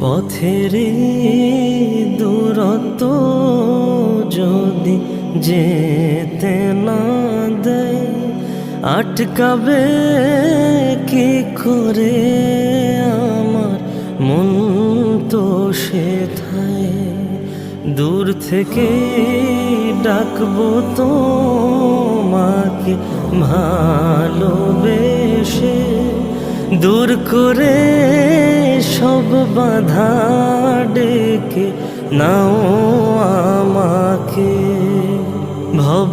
পথের দূরত্ব যদি যেতে না দেয়, আটকাবে কি করে আমার মন তো সেথায়? দূর থেকে ডাকবো তোমাকে ভালোবেসে, দূর করে সব বাধা ডেকে নাও আমাকে। ভব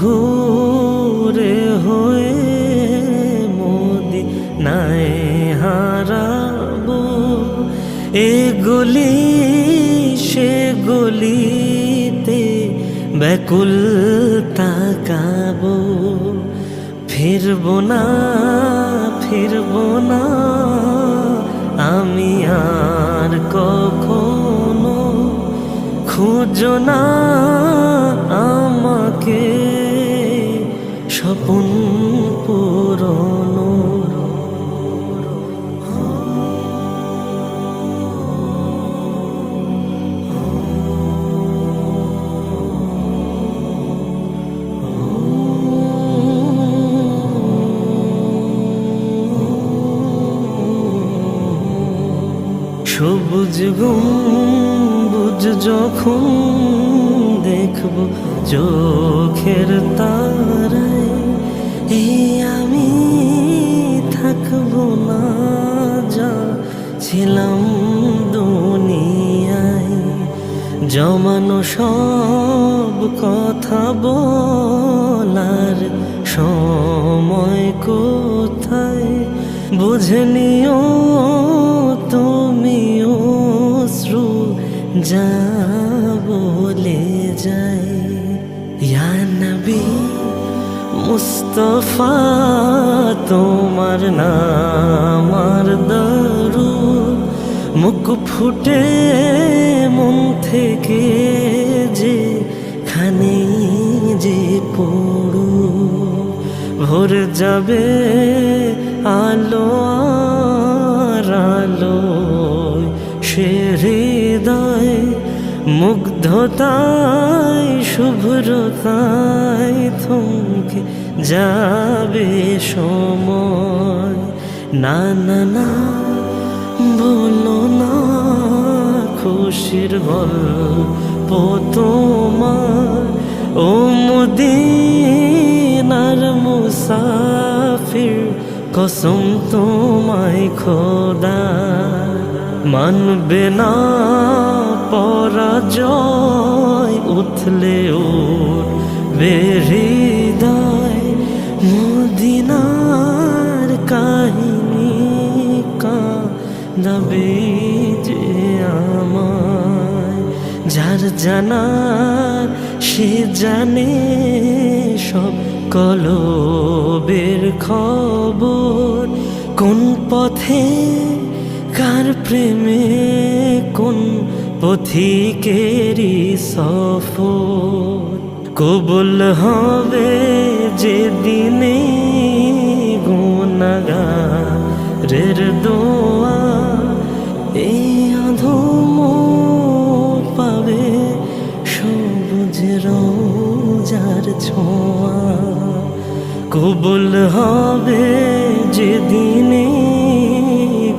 ঘুরে হয়ে মোদি নাই হারাবো। এ গলি সে গলিতে ব্যাকুল তাকাবো। ফিরবো না ফিরবো না। আমি আর কখনো খুঁজো না আমাকে। স্বপন পুরনো সবুজ গম্বুজ যখন দেখব চোখের এই আমি থাকব না যা ছিলাম দুনিয়ায়। জমানো সব কথা বলার সময় কোথায়? বুঝে নিও শ্রু যা বলে যায়। ইয়া নবী, মুস্তফা, তোমার নাম আর দারু, মুখ ফুটে মন থেকে যে খানে যে পড়ু, ভোর যাবে আলো মুগ্ধতায়, শুভ্রতায় থমকে যাবে সময়। না না না বলো না, খুশির গল্প তোমার। ও মদিনার মুসাফির, কসম তোমায় খোদা, মানবে না। পরাজয় উঠলে ওর বেহৃদয়। মদিনার কাহিনী কাঁদাবে যে আমায়। যার জানার সে জানে সব কলবের খবর। কোন পথে কার প্রেমে কোন পথিকেরই সফর কবুল হবে যে দিনে গুণাগারের দোয়া, এই অধম পাবে সবুজ রোজার ছোঁয়া। কবুল হবে যে দিনে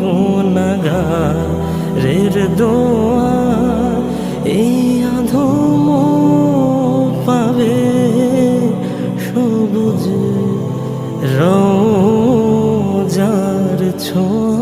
গুণাগারের দোয়া রোজার ছোঁয়া